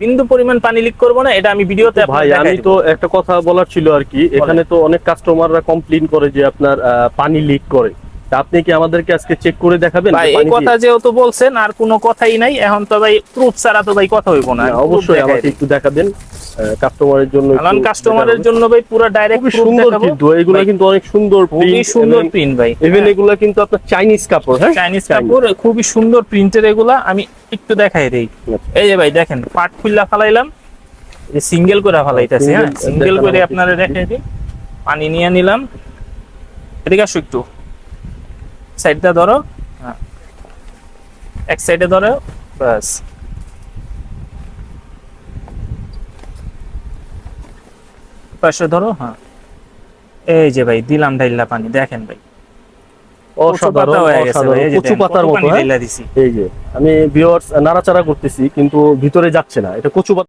বিন্দু পরিমাণ পানি লিক করব না এটা আমি ভিডিওতে ভাই আমি তো একটা কথা বলার ছিল আর কি এখানে তো অনেক কাস্টমাররা কমপ্লেন করে যে আপনার আহ, পানি লিক করে। আপনি কি আমাদেরকে আজকে চেক করে দেখাবেন ভাই এই কথা যেহেতু বলছেন আর কোনো কথাই নাই। এখন তো ভাই প্রুফ ছাড়া তো ভাই কথা হইব না। অবশ্যই আমাকে একটু দেখাবেন। কাস্টমারের জন্য কারণ কাস্টমারের জন্য ভাই পুরো ডাইরেক্ট খুবই সুন্দর কিন্তু এগুলো কিন্তু অনেক সুন্দর খুবই সুন্দর প্রিন্ট ভাই। ইভেন এগুলো কিন্তু আপনার চাইনিজ কাপড় হ্যাঁ? চাইনিজ কাপড় খুবই সুন্দর প্রিন্টের এগুলা। আমি একটু দেখাই দেই। আচ্ছা। এই যে ভাই দেখেন পাট খুললা ফালাইলাম। সিঙ্গেল করে ফালাইতেছি হ্যাঁ? সিঙ্গেল করে আপনারা দেখাই দিই। পানি নিয়ে নিলাম। এদিকে আসো একটু। সাইডটা ধরো। হ্যাঁ এক সাইডে ধরো বাস পাশে ধরো হ্যাঁ। এই যে ভাই দিলাম ডাইল্লা পানি দেখেন ভাই। ঢাইলা আমি নাড়াচাড়া করতেছি কিন্তু ভিতরে যাচ্ছে না। এটা কচু পাতা